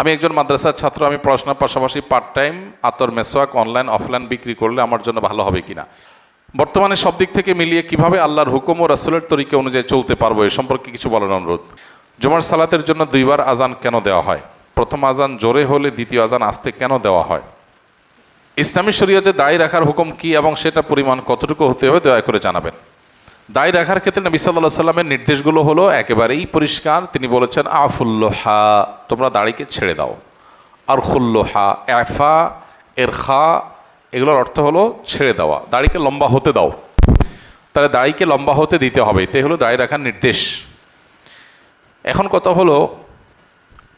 আমি একজন মাদ্রাসার ছাত্র, আমি পড়াশোনার পাশাপাশি পার্ট টাইম আতর মেসোয়াক অনলাইন অফলাইন বিক্রি করলে আমার জন্য ভালো হবে কিনা? বর্তমানে সব দিক থেকে মিলিয়ে কীভাবে আল্লাহর হুকুম ও রাসুলের তরিকে অনুযায়ী চলতে পারব এ সম্পর্কে কিছু বলার অনুরোধ। জুমার সালাতের জন্য দুইবার আজান কেন দেওয়া হয়? প্রথম আজান জোরে হলে দ্বিতীয় আজান আসতে কেন দেওয়া হয়? ইসলামী শরীয়তে দায়ী রাখার হুকুম কি এবং সেটা পরিমাণ কতটুকু হতে হবে দয়া করে জানাবেন। দায়ী রাখার ক্ষেত্রে নবী সাল্লাহ সাল্লামের নির্দেশগুলো হলো একেবারেই পরিষ্কার। তিনি বলেছেন, আফুল্লোহা, তোমরা দাড়িকে ছেড়ে দাও। আর খুল্লোহা এফা, এরখা, এগুলোর অর্থ হলো ছেড়ে দেওয়া। দাড়িকে লম্বা হতে দাও। তাহলে দাড়িকে লম্বা হতে দিতে হবে। এতে হলো দাড়ি রাখার নির্দেশ। এখন কথা হলো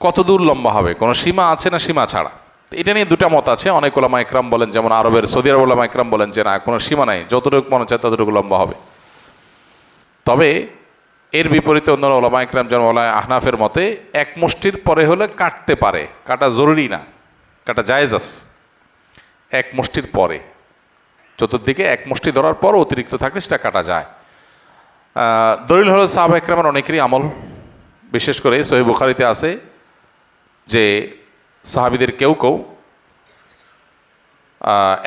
কত দূর লম্বা হবে? কোনো সীমা আছে না সীমা ছাড়া? এটা নিয়ে দুটা মত আছে। অনেক ওলামা একরাম বলেন, যেমন আরবের সৌদি আরব ওলামা একরাম বলেন যে, না, কোনো সীমা নাই। যতটুকু মনে চায় ততটুকু লম্বা হবে। তবে এর বিপরীতে অন্য ওলামা একরাম যেমন ওলা আহনাফের মতে, এক মুষ্টির পরে হলে কাটতে পারে, কাটা জরুরি না, কাটা জায়েজ আছে। এক মুষ্টির পরে, চতুর্দিকে এক মুষ্টি ধরার পর অতিরিক্ত থাকলে সেটা কাটা যায়। দলিল হল সাহাব একরামের অনেকেরই আমল, বিশেষ করে সহি বুখারিতে আছে যে সাহাবিদের কেউ কেউ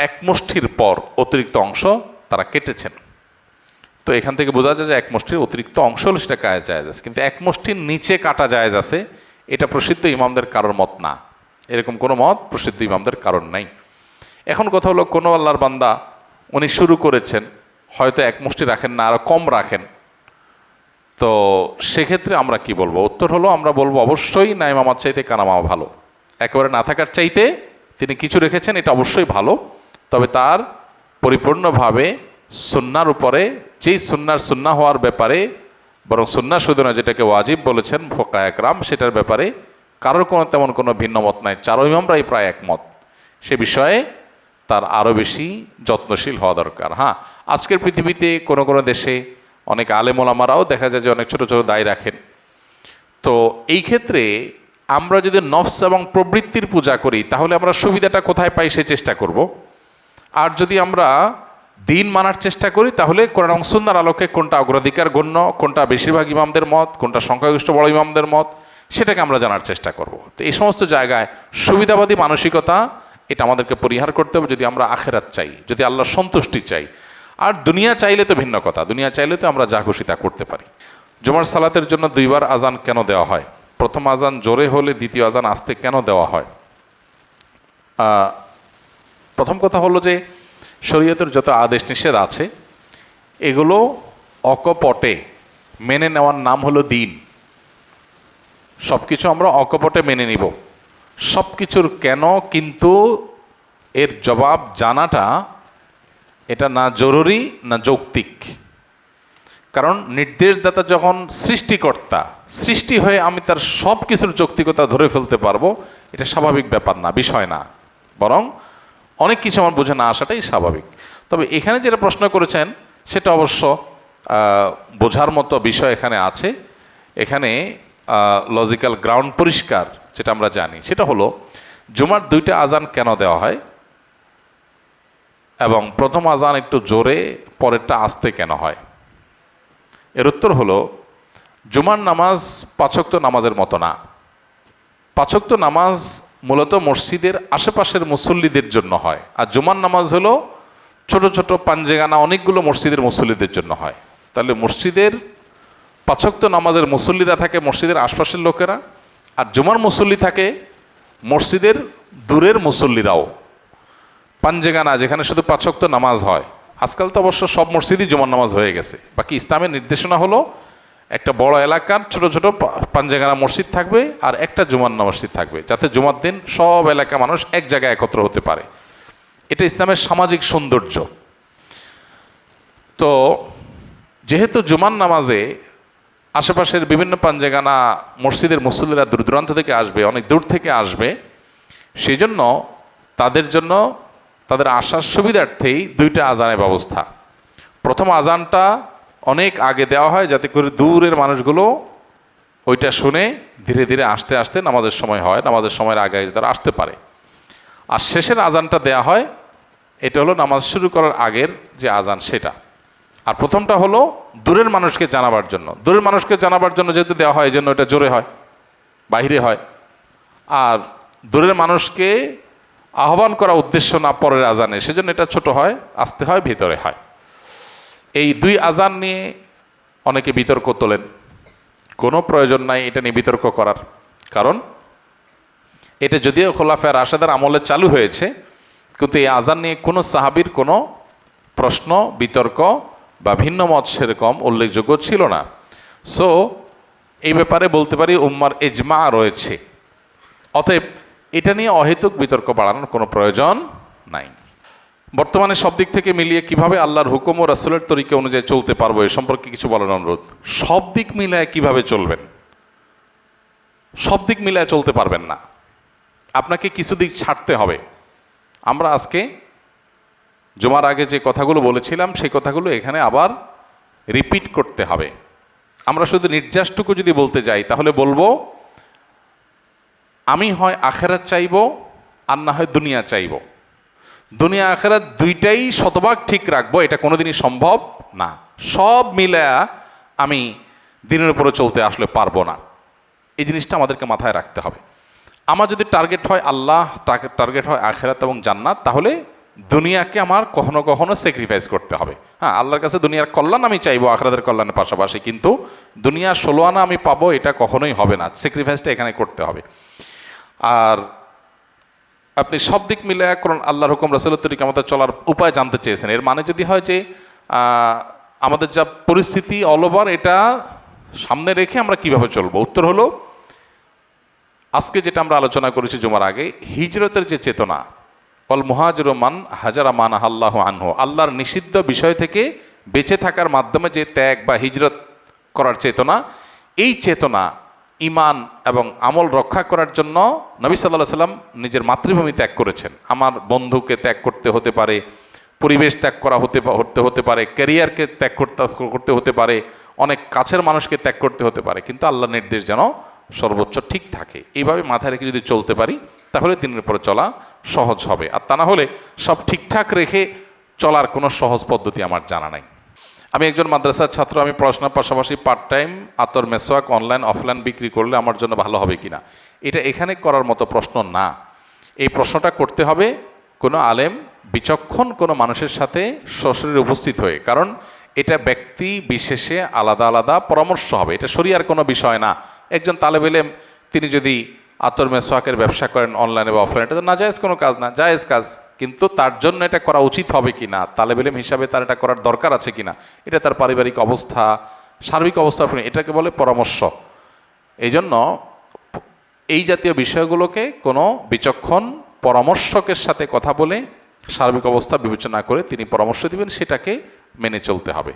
এক মুষ্টির পর অতিরিক্ত অংশ তারা কেটেছেন। তো এখান থেকে বোঝা যায় যে এক মুষ্টির অতিরিক্ত অংশ হলো সেটা কাজ জায়েজ আছে। কিন্তু এক মুষ্টির নিচে কাটা জায়েজ আছে, এটা প্রসিদ্ধ ইমামদের কারোর মত না। এরকম কোনো মত প্রসিদ্ধ ইমামদের কারণ নাই। এখন কথা হলো, কোনো আল্লাহর বান্দা, উনি শুরু করেছেন, হয়তো এক মুষ্টি রাখেন না আরও কম রাখেন। তো সেক্ষেত্রে আমরা কি বলব? উত্তর হলো, আমরা বলব অবশ্যই নাইমামার চাইতে কানামা ভালো। একেবারে না থাকার চাইতে তিনি কিছু রেখেছেন, এটা অবশ্যই ভালো। তবে তার পরিপূর্ণভাবে সুন্নার উপরে, যেই সুন্নার সুন্না হওয়ার ব্যাপারে, বরং সুন্না শুধু না যেটাকে ওয়াজিব বলেছেন ফোকা একরাম, সেটার ব্যাপারে কারোর কোনো তেমন কোনো ভিন্ন মত নাই। চারো ইমামরাই প্রায় একমত। সে বিষয়ে তার আরও বেশি যত্নশীল হওয়া দরকার। হ্যাঁ আজকের পৃথিবীতে কোনো কোনো দেশে অনেক আলেমোলামারাও দেখা যায় যে অনেক ছোট ছোট দায় রাখেন। তো এই ক্ষেত্রে আমরা যদি নফস এবং প্রবৃত্তির পূজা করি, তাহলে আমরা সুবিধাটা কোথায় পাই সে চেষ্টা করব। আর যদি আমরা দিন মানার চেষ্টা করি, তাহলে কোরআন এবং সুন্নার আলোকে কোনটা অগ্রাধিকার গণ্য, কোনটা বেশিরভাগ ইমামদের মত, কোনটা সংখ্যাগরিষ্ঠ বড় ইমামদের মত, সেটাকে আমরা জানার চেষ্টা করব। তো এই সমস্ত জায়গায় সুবিধাবাদী মানসিকতা, এটা আমাদেরকে পরিহার করতে হবে যদি আমরা আখেরাত চাই, যদি আল্লাহর সন্তুষ্টি চাই। আর দুনিয়া চাইলে তো ভিন্ন কথা, দুনিয়া চাইলে তো আমরা যা খুশি তা করতে পারি। জুমার সালাতের জন্য দুইবার আজান কেন দেওয়া হয়? প্রথম আজান জোরে হলে দ্বিতীয় আজান আসতে কেন দেওয়া হয়? প্রথম কথা হলো যে শরীয়তের যত আদেশ নিষেধ আছে, এগুলো অকপটে মেনে নেওয়ার নাম হলো দিন। সব কিছু আমরা অকপটে মেনে নিব। সব কিছুর কেন কিন্তু এর জবাব জানাটা এটা না জরুরি, না যৌক্তিক। কারণ নির্দেশদাতা যখন সৃষ্টিকর্তা, সৃষ্টি হয়ে আমি তার সব কিছুর যৌক্তিকতা ধরে ফেলতে পারব, এটা স্বাভাবিক ব্যাপার না, বিষয় না। বরং অনেক কিছু আমার বুঝে না আসাটাই স্বাভাবিক। তবে এখানে যেটা প্রশ্ন করেছেন, সেটা অবশ্য বোঝার মতো বিষয় এখানে আছে। এখানে লজিক্যাল গ্রাউন্ড পরিষ্কার, যেটা আমরা জানি। সেটা হলো, জুমার দুইটা আজান কেন দেওয়া হয়? এবং প্রথম আজান একটু জোরে, পরেরটা আসতে কেন হয়? এর উত্তর হলো, জুমার নামাজ পাঁচক্ত নামাজের মতো না। পাঁচক্ত নামাজ মূলত মসজিদের আশেপাশের মুসল্লিদের জন্য হয়। আর জুমার নামাজ হলো ছোট ছোট পাঞ্জেগানা অনেকগুলো মসজিদের মুসল্লিদের জন্য হয়। তাহলে মসজিদের পাঁচক্ত নামাজের মুসল্লিরা থাকে মসজিদের আশপাশের লোকেরা, আর জুমার মুসল্লি থাকে মসজিদের দূরের মুসল্লিরাও। পাঞ্জেগানা, যেখানে শুধু পাঁচক্ত নামাজ হয়। আজকাল তো অবশ্য সব মসজিদই জুমার নামাজ হয়ে গেছে। বাকি ইসলামের নির্দেশনা হলো একটা বড় এলাকার ছোট ছোট পাঞ্জেগানা মসজিদ থাকবে আর একটা জুমার মসজিদ থাকবে, যাতে জুমার দিন সব এলাকা মানুষ এক জায়গায় একত্র হতে পারে। এটা ইসলামের সামাজিক সৌন্দর্য। তো যেহেতু জুমার নামাজে আশেপাশের বিভিন্ন পাঞ্জেগানা মসজিদের মুসল্লিরা দূর দূরান্ত থেকে আসবে, অনেক দূর থেকে আসবে সেই জন্য তাদের জন্য তাদের আসার সুবিধার্থেই দুইটা আজানের ব্যবস্থা। প্রথম আজানটা অনেক আগে দেওয়া হয় যাতে করে দূরের মানুষগুলো ওইটা শুনে ধীরে ধীরে আসতে আসতে নামাজের সময় হয়, নামাজের সময়ের আগে তারা আসতে পারে। আর শেষের আজানটা দেয়া হয়, এটা হলো নামাজ শুরু করার আগের যে আজান সেটা। আর প্রথমটা হলো দূরের মানুষকে জানাবার জন্য। দূরের মানুষকে জানাবার জন্য যেহেতু দেওয়া হয় এই জন্য এটা জোরে হয় বাইরে হয়। আর দূরের মানুষকে আহ্বান করা উদ্দেশ্য না পরের আজানে, সেজন্য এটা ছোট হয়, আসতে হয়, ভিতরে হয়। এই দুই আজান নিয়ে অনেকে বিতর্ক তোলেন। কোনো প্রয়োজন নাই এটা নিয়ে বিতর্ক করার। কারণ এটা যদিও খোলাফের রাশেদার আমলে চালু হয়েছে, কিন্তু এই আজান নিয়ে কোনো সাহাবির কোনো প্রশ্ন, বিতর্ক বা ভিন্ন মত সেরকম উল্লেখযোগ্য ছিল না। সো এই ব্যাপারে বলতে পারি উম্মার এজমা রয়েছে। অতএব এটা নিয়ে অহেতুক বিতর্ক বাড়ানোর কোনো প্রয়োজন নাই। বর্তমানে সব দিক থেকে মিলিয়ে কীভাবে আল্লাহর হুকুম ও রাসুলের তরিকা অনুযায়ী চলতে পারব এ সম্পর্কে কিছু বলার অনুরোধ। সব দিক মিলায় কীভাবে চলবেন? সব দিক মিলায় চলতে পারবেন না। আপনাকে কিছু দিক ছাড়তে হবে। আমরা আজকে জমার আগে যে কথাগুলো বলেছিলাম, সেই কথাগুলো এখানে আবার রিপিট করতে হবে। আমরা শুধু নির্যাসটুকু যদি বলতে যাই, তাহলে বলব, আমি হয় আখেরাত চাইব, আর না হয় দুনিয়া চাইব। দুনিয়া আখেরাত দুইটাই শতভাগ ঠিক রাখব, এটা কোনোদিনই সম্ভব না। সব মিলে আমি দিনের উপরে চলতে আসলে পারব না। এই জিনিসটা আমাদেরকে মাথায় রাখতে হবে। আমার যদি টার্গেট হয় আল্লাহ টার্গেট হয় আখেরাত এবং জান্নাত, তাহলে দুনিয়াকে আমার কখনো কখনো স্যাক্রিফাইস করতে হবে। হ্যাঁ আল্লাহর কাছে দুনিয়ার কল্যাণ আমি চাইব আখরাতের কল্যাণের পাশাপাশি, কিন্তু দুনিয়ার ষোলো আনা আমি পাবো, এটা কখনোই হবে না। স্যাক্রিফাইসটা এখানে করতে হবে। আর আপনি সব দিক মিলে করুন আল্লাহর হুকুম, রসুলের তরিকা আমাদের চলার উপায় জানতে চেয়েছেন। এর মানে যদি হয় যে আমাদের যা পরিস্থিতি অল ওভার এটা সামনে রেখে আমরা কীভাবে চলবো? উত্তর হলো, আজকে যেটা আমরা আলোচনা করেছি জুমার আগে, হিজরতের যে চেতনা অল মুহাজির মান হাজারা মান আল্লাহ আনহু, আল্লাহর নিষিদ্ধ বিষয় থেকে বেঁচে থাকার মাধ্যমে যে ত্যাগ বা হিজরত করার চেতনা, এই চেতনা ইমান এবং আমল রক্ষা করার জন্য নবী সাল্লাহ সাল্লাম নিজের মাতৃভূমি ত্যাগ করেছেন। আমার বন্ধুকে ত্যাগ করতে হতে পারে, পরিবেশ ত্যাগ করা হতে হতে হতে পারে, ক্যারিয়ারকে ত্যাগ করতে করতে হতে পারে, অনেক কাছের মানুষকে ত্যাগ করতে হতে পারে, কিন্তু আল্লাহ নির্দেশ যেন সর্বোচ্চ ঠিক থাকে। এইভাবে মাথায় রেখে যদি চলতে পারি, তাহলে দিনের পরে চলা সহজ হবে। আর তা না হলে সব ঠিকঠাক রেখে চলার কোনো সহজ পদ্ধতি আমার জানা নাই। আমি একজন মাদ্রাসার ছাত্র, আমি পড়াশোনার পাশাপাশি পার্ট টাইম আতর মেসোয়াক অনলাইন অফলাইন বিক্রি করলে আমার জন্য ভালো হবে কি না এটা এখানে করার মতো প্রশ্ন না। এই প্রশ্নটা করতে হবে কোনো আলেম, বিচক্ষণ কোনো মানুষের সাথে সশরীরে উপস্থিত হয়ে। কারণ এটা ব্যক্তি বিশেষে আলাদা আলাদা পরামর্শ হবে। এটা শরিয়ার কোনো বিষয় না। একজন তালেব এলেম, তিনি যদি আতর মেসোয়াকের ব্যবসা করেন অনলাইনে বা অফলাইনে এটা তো না জায়েজ কোনো কাজ না। জায়েজ কাজ। কিন্তু তার জন্য এটা করা উচিত হবে কি না তালেবেলেম হিসাবে তার এটা করার দরকার আছে কি না এটা তার পারিবারিক অবস্থা, সার্বিক অবস্থা এটাকে বলে পরামর্শ। এই জন্য এই জাতীয় বিষয়গুলোকে কোনো বিচক্ষণ পরামর্শকের সাথে কথা বলে সার্বিক অবস্থা বিবেচনা করে তিনি পরামর্শ দিবেন, সেটাকে মেনে চলতে হবে।